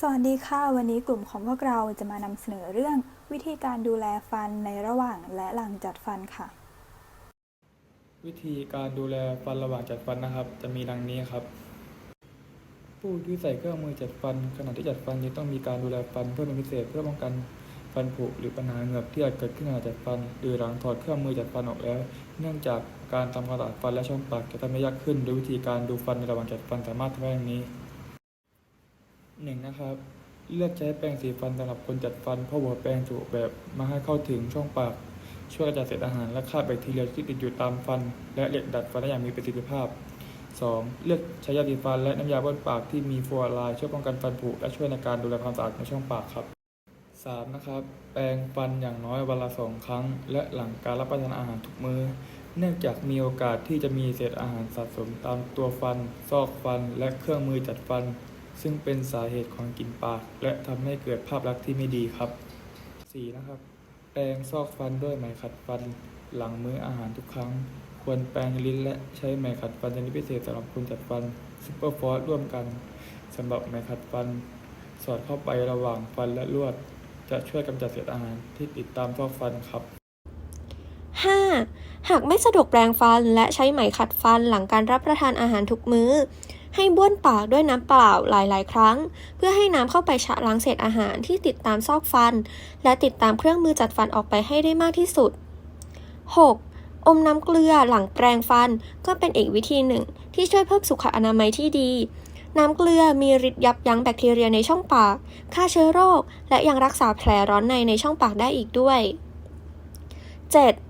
สวัสดีค่ะ วันนี้กลุ่มของพวกเราจะมานำเสนอเรื่องวิธีการดูแลฟันในระหว่างและหลังจัดฟันค่ะ วิธีการดูแลฟันระหว่างจัดฟันนะครับ จะมีดังนี้ครับ ผู้ที่ใส่เครื่องมือจัดฟัน ขณะที่จัดฟันยังต้องมีการดูแลฟันเพื่อเป็นพิเศษเพื่อป้องกันฟันผุหรือปัญหาเหงือกที่อาจเกิดขึ้นขณะจัดฟัน หรือหลังถอดเครื่องมือจัดฟันออกแล้ว เนื่องจากการทำความสะอาดฟันและช่องปากจะทำให้ยากขึ้นโดยวิธีการดูฟันในระหว่างจัดฟันสามารถทำได้ดังนี้ หนึ่งนะครับ เลือกใช้แปรงสีฟันสำหรับคนจัดฟัน เพราะหัวแปรงถูกแบบมาให้เข้าถึงช่องปาก ช่วยกระจัดเศษอาหารและฆ่าแบคทีเรียที่ติดอยู่ตามฟัน และเหล็กดัดฟันได้อย่างมีประสิทธิภาพ 2. เลือกใช้ยาสีฟันและน้ำยาบ้วนปากที่มีฟลูออไรด์ช่วยป้องกันฟันผุและช่วยในการดูแลความสะอาดในช่องปากครับ 3. นะครับ แปรงฟันอย่างน้อยวันละสองครั้ง และหลังการรับประทานอาหารทุกมื้อ เนื่องจากมีโอกาสที่จะมีเศษอาหารสะสมตามตัวฟัน ซอกฟัน และเครื่องมือจัดฟัน ซึ่งเป็นสาเหตุของกลิ่นปาก และทำให้เกิดภาพลักษณ์ที่ไม่ดีครับ 4. นะครับ แปรงซอกฟันด้วยไหมขัดฟัน หลังมื้ออาหารทุกครั้ง ควรแปรงลิ้นและใช้ไหมขัดฟันชนิดพิเศษสำหรับคนจัดฟันซุปเปอร์ฟอสร่วมกันสำหรับไหมขัดฟัน สอดเข้าไประหว่างฟันและลวด จะช่วยกำจัดเศษอาหารที่ติดตามซอกฟันครับ 5. หากไม่สะดวกแปรงฟันและใช้ไหมขัดฟันหลังการรับประทานอาหารทุกมื้อ ให้บ้วนปากด้วยน้ำเปล่าหลาย ๆ ครั้ง เพื่อให้น้ำเข้าไปชะล้างเศษอาหารที่ติดตามซอกฟัน และติดตามเครื่องมือจัดฟันออกไปให้ได้มากที่สุด 6. อมน้ำเกลือหลังแปรงฟันก็เป็นอีกวิธีหนึ่ง ที่ช่วยเพิ่มสุขอนามัยที่ดี น้ำเกลือมีฤทธิ์ยับยั้งแบคทีเรียในช่องปาก ฆ่าเชื้อโรค และยังรักษาแผลร้อนในในช่องปากได้อีกด้วย 7.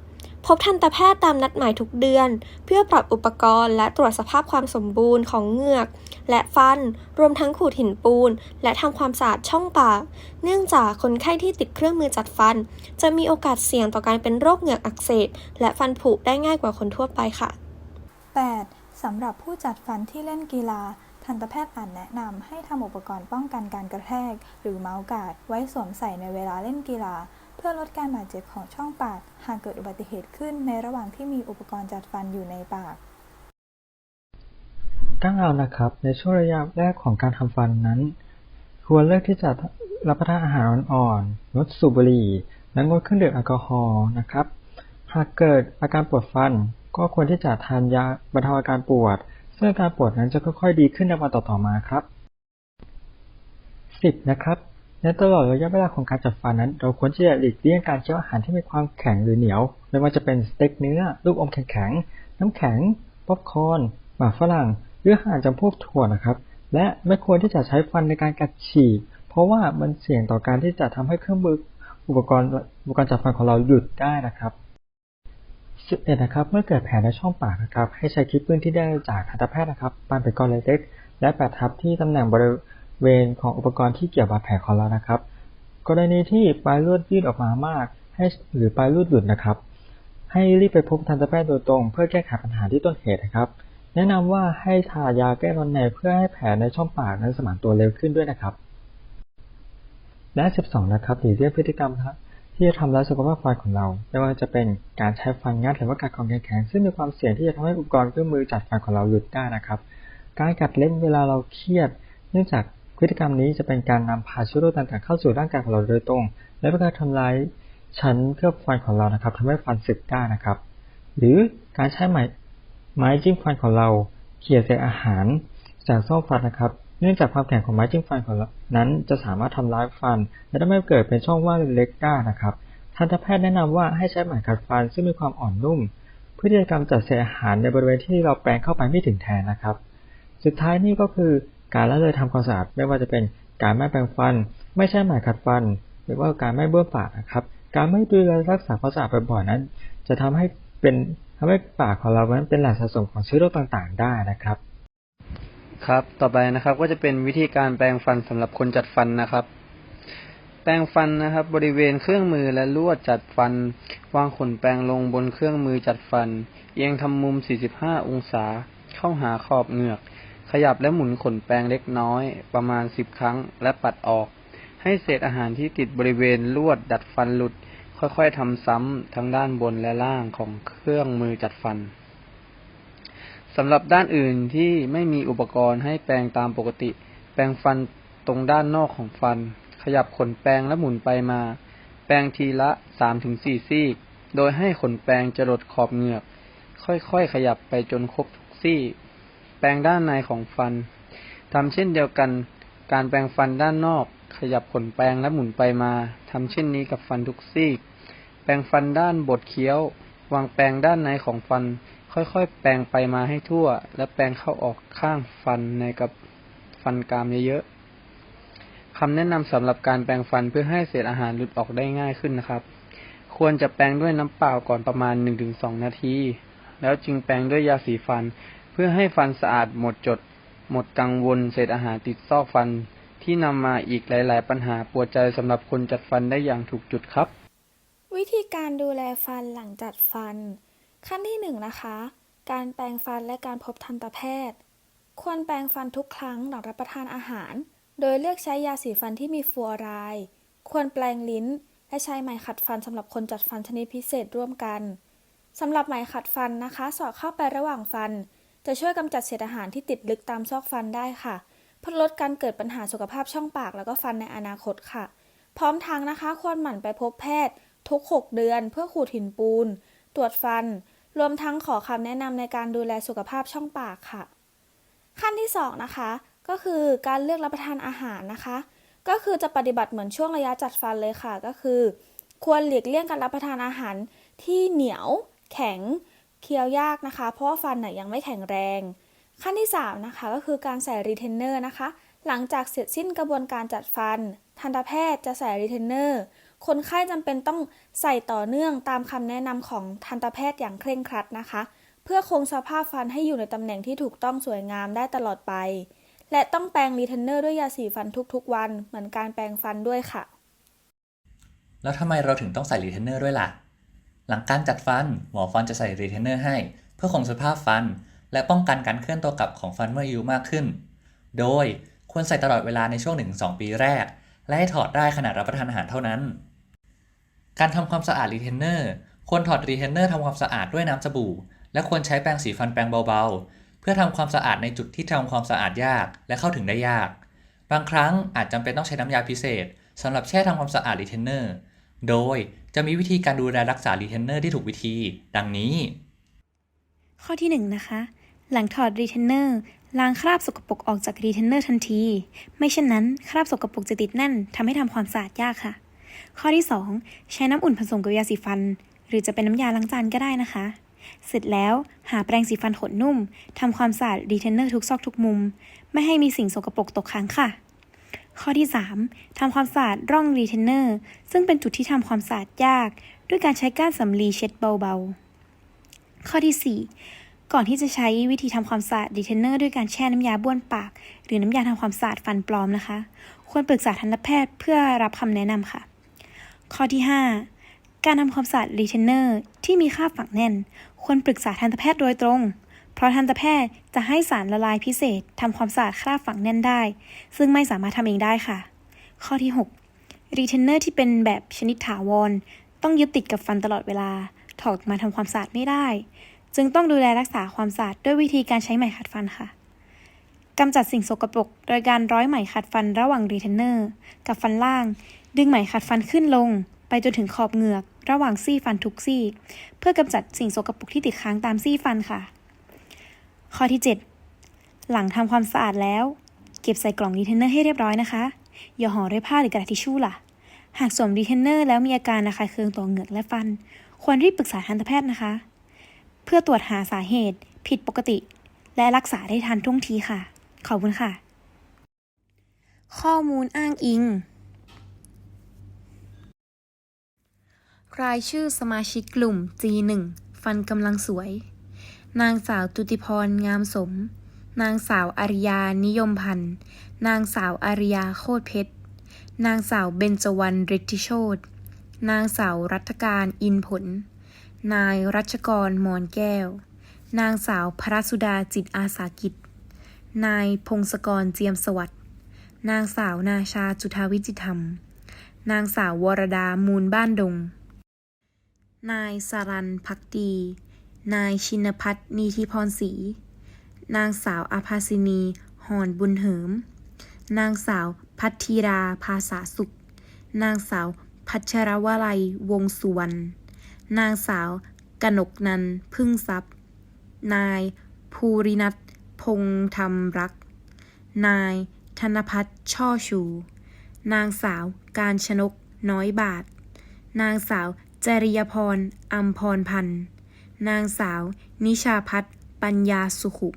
พบทันตแพทย์ตามนัดหมายทุกเดือน เพื่อปรับอุปกรณ์และตรวจสภาพความสมบูรณ์ของเหงือก และฟัน รวมทั้งขูดหินปูน และทำความสะอาดช่องปาก เนื่องจากคนไข้ที่ติดเครื่องมือจัดฟัน จะมีโอกาสเสี่ยงต่อการเป็นโรคเหงือกอักเสบ และฟันผุได้ง่ายกว่าคนทั่วไปค่ะ 8. สำหรับผู้จัดฟันที่เล่นกีฬาทันตแพทย์อาจแนะนำให้ทำอุปกรณ์ป้องกันการกระแทก หรือเมาส์การ์ดไว้สวมใส่ในเวลาเล่นกีฬา เพื่อลดการบาดเจ็บของช่องปาก หากเกิดอุบัติเหตุขึ้นในระหว่างที่มีอุปกรณ์จัดฟันอยู่ในปาก ตั้งเอานะครับ ในช่วงระยะแรกของการทำฟันนั้น ควรเลือกที่จะรับประทานอาหารอ่อนๆงดสูบบุหรี่ และงดเครื่องดื่มแอลกอฮอล์นะครับ หากเกิดอาการปวดฟัน ก็ควรที่จะทานยาบรรเทาอาการปวดซึ่งอาการปวดนั้นจะค่อยๆดีขึ้นในวันต่อๆมาครับ 10. นะครับ ในตลอดระยะเวลาของการจัดฟันนั้น เราควรที่จะหลีกเลี่ยงการเคี้ยวอาหารที่มีความแข็งหรือเหนียว ไม่ว่าจะเป็นสเต็กเนื้อ ลูกอมแข็งๆ น้ำแข็ง ป๊อปคอร์น หมากฝรั่ง หรืออาหารจำพวกถั่วนะครับ และไม่ควรที่จะใช้ฟันในการกัดฉีก เพราะว่ามันเสี่ยงต่อการที่จะทำให้เครื่องมืออุปกรณ์อุปกรณ์จัดฟันของเราหยุดได้นะครับ11นะครับ เมื่อเกิดแผลในช่องปากนะครับ ให้ใช้คลิปปื้นที่ได้จากทันตแพทย์นะครับปั้นเป็นก้อนเล็กและแปะทับที่ตำแหน่งบริเวณ เวรของอุปกรณ์ที่เกี่ยวบาดแผลของเรานะครับ กรณีที่ปลายลวดยืดออกมามาก ให้หรือปลายลวดหลุดนะครับ ให้รีบไปพบทันตแพทย์โดยตรง เพื่อแก้ไขปัญหาที่ต้นเหตุนะครับ แนะนำว่าให้ทายาแก้ร้อนในเพื่อให้แผลในช่องปากนั้นสมานตัวเร็วขึ้นด้วยนะครับ และ 12 นะครับหลีกเลี่ยงพฤติกรรมครับที่จะทำร้ายสุขภาพฟันของเรา ไม่ว่าจะเป็นการใช้ฟันงัดหรือว่ากัดของแข็งๆซึ่งมีความเสี่ยงที่จะทำให้อุปกรณ์เครื่องมือจัดฟันของเราหลุดได้นะครับ การกัดเล่นเวลาเราเครียด เนื่องจาก พฤติกรรมนี้จะเป็นการนำพาเชื้อโรคต่างๆเข้าสู่ร่างกายของเราโดยตรง และเป็นการทำลายชั้นเคลือบฟันของเรานะครับทำให้ฟันสึกได้นะครับ หรือการใช้ไม้ไม้จิ้มฟันของเราเขี่ยเศษอาหารจากซอกฟันนะครับ เนื่องจากความแข็งของไม้จิ้มฟันของเรานั้น จะสามารถทำร้ายฟัน และทำให้เกิดเป็นช่องว่างเล็กๆได้นะครับทันตแพทย์แนะนำว่าให้ใช้ไหมขัดฟันซึ่งมีความอ่อนนุ่มเพื่อที่จะกำจัดเศษอาหารในบริเวณที่เราแปรงเข้าไปไม่ถึงแทนนะครับ สุดท้ายนี่ก็คือ การละเลยทำความสะอาดไม่ว่าจะเป็นการไม่แปรงฟัน ไม่ใช้ไหมายขัดฟัน หรือว่าการไม่เบ้วนปากนะครับ การไม่ดูแลรักษาความสะอาดบ่อยๆนั้น จะทำให้เป็นทำให้ปากของเรานั้นเป็นแหล่งสะสมของเชื้อโรคต่างๆ ได้นะครับ ครับ ต่อไปนะครับก็จะเป็นวิธีการแปรงฟันสำหรับคนจัดฟันนะครับ แปรงฟันนะครับ บริเวณเครื่องมือและลวดจัดฟัน วางขนแปรงลงบนเครื่องมือจัดฟัน เอียงทำมุม 45 องศา เข้าหาขอบเหงือก ขยับและหมุนขนแปรงเล็กน้อยประมาณ10ครั้งและปัดออก ให้เศษอาหารที่ติดบริเวณลวดดัดฟันหลุด ค่อยๆทำซ้ำทั้งด้านบนและล่างของเครื่องมือจัดฟันสำหรับด้านอื่นที่ไม่มีอุปกรณ์ให้แปรงตามปกติ แปรงฟันตรงด้านนอกของฟัน ขยับขนแปรงและหมุนไปมา แปรงทีละสามถึงสี่ซี่ โดยให้ขนแปรงจรดขอบเหงือก ค่อยๆขยับไปจนครบทุกซี่ แปรงด้านในของฟันทำเช่นเดียวกัน การแปรงฟันด้านนอก ขยับขนแปรงและหมุนไปมาทำเช่นนี้กับฟันทุกซี่ แปรงฟันด้านบดเคี้ยว วางแปรงด้านในของฟัน ค่อยๆ แปรงไปมาให้ทั่ว และแปรงเข้าออกข้างฟันในกับฟันกรามเยอะๆคำแนะนำสำหรับการแปรงฟันเพื่อให้เศษอาหารหลุดออกได้ง่ายขึ้นนะครับ ควรจะแปรงด้วยน้ำเปล่าก่อนประมาณ 1-2 นาที แล้วจึงแปรงด้วยยาสีฟัน พื่อให้ฟันสะอาดหมดจด หมดกังวลเศษอาหารติดซอกฟันที่นำมาอีกหลาย ๆ ปัญหาปวดใจสำหรับคนจัดฟันได้อย่างถูกจุดครับ วิธีการดูแลฟันหลังจัดฟัน ขั้นที่1นนะคะ การแปรงฟันและการพบทันตแพทย์ ควรแปรงฟันทุกครั้งหลังรับประทานอาหาร โดยเลือกใช้ยาสีฟันที่มีฟลูออไรด์ควรแปรงลิ้น และใช้ไหมขัดฟันสำหรับคนจัดฟันชนิดพิเศษร่วมกันสำหรับไหมขัดฟันนะคะ สอดเข้าไประหว่างฟัน จะช่วยกำจัดเศษอาหารที่ติดลึกตามซอกฟันได้ค่ะเพื่อลดการเกิดปัญหาสุขภาพช่องปากแล้วก็ฟันในอนาคตค่ะ พร้อมทั้งนะคะควรหมั่นไปพบแพทย์ ทุก 6 เดือน เพื่อขูดหินปูน ตรวจฟัน รวมทั้งขอคำแนะนำในการดูแลสุขภาพช่องปากค่ะ ขั้นที่ 2 นะคะ ก็คือการเลือกรับประทานอาหารนะคะ ก็คือจะปฏิบัติเหมือนช่วงระยะจัดฟันเลยค่ะ ก็คือ ควรหลีกเลี่ยงการรับประทานอาหารที่เหนียว แข็ง เคี้ยวยากนะคะ เพราะว่าฟันน่ะยังไม่แข็งแรง ขั้นที่ 3 นะคะ ก็คือการใส่รีเทนเนอร์นะคะ หลังจากเสร็จสิ้นกระบวนการจัดฟัน ทันตแพทย์จะใส่รีเทนเนอร์ คนไข้จำเป็นต้องใส่ต่อเนื่องตามคำแนะนำของทันตแพทย์อย่างเคร่งครัดนะคะ เพื่อคงสภาพฟันให้อยู่ในตำแหน่งที่ถูกต้องสวยงามได้ตลอดไป และต้องแปรงรีเทนเนอร์ด้วยยาสีฟันทุกๆ วัน เหมือนการแปรงฟันด้วยค่ะ แล้วทำไมเราถึงต้องใส่รีเทนเนอร์ด้วยล่ะ หลังการจัดฟัน หมอฟันจะใส่รีเทนเนอร์ให้ เพื่อคงสภาพฟัน และป้องกันการเคลื่อนตัวกลับของฟันเมื่ออายุมากขึ้น โดยควรใส่ตลอดเวลาในช่วง 1-2 ปีแรก และให้ถอดได้ขณะรับประทานอาหารเท่านั้น การทำความสะอาดรีเทนเนอร์ควรถอดรีเทนเนอร์ทำความสะอาดด้วยน้ำสบู่ และควรใช้แปรงสีฟันแปรงเบาๆ เพื่อทำความสะอาดในจุดที่ทำความสะอาดยากและเข้าถึงได้ยาก บางครั้งอาจจำเป็นต้องใช้น้ำยาพิเศษสำหรับแช่ทำความสะอาดรีเทนเนอร์ โดย จะมีวิธีการดูแลรักษารีเทนเนอร์ที่ถูกวิธี ดังนี้ ข้อที่1นนะคะ หลังถอดรีเทนเนอร์ล้างคราบสกปรกออกจากรีเทนเนอร์ทันที ไม่เช่นนั้นคราบสกปรกจะติดแน่นทำให้ทำความสะอาดยากค่ะ ข้อที่ 2 ใช้น้ำอุ่นผสมกับยาสีฟัน หรือจะเป็นน้ำยาล้างจานก็ได้นะคะ เสร็จแล้วหาแปรงสีฟันขนนุ่มทำความสะอาดรีเทนเนอร์ทุกซอกทุกมุม ไม่ให้มีสิ่งสกปรกตกค้างค่ะ ข้อที่ 3ทำความสะอาดร่องรีเทนเนอร์ซึ่งเป็นจุดที่ทำความสะอาดยาก ด้วยการใช้ก้านสำลีเช็ดเบาๆ ข้อที่ 4 ก่อนที่จะใช้วิธีทำความสะอาดรีเทนเนอร์ด้วยการแช่น้ำยาบ้วนปาก หรือน้ำยาทำความสะอาดฟันปลอมนะคะ ควรปรึกษาทันตแพทย์เพื่อรับคำแนะนำค่ะ ข้อที่ 5 การทำความสะอาดรีเทนเนอร์ที่มีคราฝังแน่น ควรปรึกษาทันตแพทย์โดยตรง เพราะทันตแพทย์จะให้สารละลายพิเศษทำความสะอาดคราบฝังแน่นได้ ซึ่งไม่สามารถทำเองได้ค่ะ ข้อที่ 6 รีเทนเนอร์ที่เป็นแบบชนิดถาวร ต้องยึดติดกับฟันตลอดเวลา ถอดมาทำความสะอาดไม่ได้ จึงต้องดูแลรักษาความสะอาดด้วยวิธีการใช้ไหมขัดฟันค่ะกำจัดสิ่งสกปรกโดยการร้อยไหมขัดฟันระหว่างรีเทนเนอร์กับฟันล่าง ดึงไหมขัดฟันขึ้นลง ไปจนถึงขอบเหงือก ระหว่างซี่ฟันทุกซี่ เพื่อกำจัดสิ่งสกปรกที่ติดค้างตามซี่ฟันค่ะ ข้อที่ 7 หลังทำความสะอาดแล้ว เก็บใส่กล่องรีเทนเนอร์ให้เรียบร้อยนะคะ อย่าห่อด้วยผ้าหรือกระดาษทิชชู่ล่ะ หากสวมรีเทนเนอร์แล้วมีอาการระคายเคืองต่อเหงือกและฟัน ควรรีบปรึกษาทันตแพทย์นะคะ เพื่อตรวจหาสาเหตุ ผิดปกติ และรักษาได้ทันท่วงทีค่ะ ขอบคุณค่ะ ข้อมูลอ้างอิงรายชื่อสมาชิกกลุ่ม G1 ฟันกำลังสวย นางสาวตุติพรงามสม นางสาวอาริยานิยมพันธ์ นางสาวอาริยาโคตรเพชร นางสาวเบญจวรรณฤทธิโชตนางสาวรัตการอินผล นายรัชกรมอนแก้ว นางสาวพระสุดาจิตอาสากิจ นายพงศกรเจียมสวัสดิ์นางสาวนาชาจุธาวิจิธรรม นางสาววรดามูลบ้านดง นายสารันพักดี นายชินพัฒน์นีทิพรศรี นางสาวอาภาสินี หอนบุญเหิม นางสาวพัทธีราภาษาสุข นางสาวพัชรวลัยวงศ์สุวรรณ นางสาวกนกนันพึ่งทรัพย์ นายภูรินัทพงษธรรมรัก นายธนพัฒน์ช่อชู นางสาวการชนกน้อยบาท นางสาวจริยพรอัมพรพันธ์ นางสาว นิชาพัฒน์ปัญญาสุขุม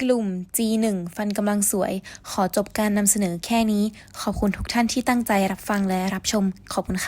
กลุ่ม G1 ฟันกำลังสวย ขอจบการนำเสนอแค่นี้ ขอบคุณทุกท่านที่ตั้งใจรับฟังและรับชม ขอบคุณค่ะ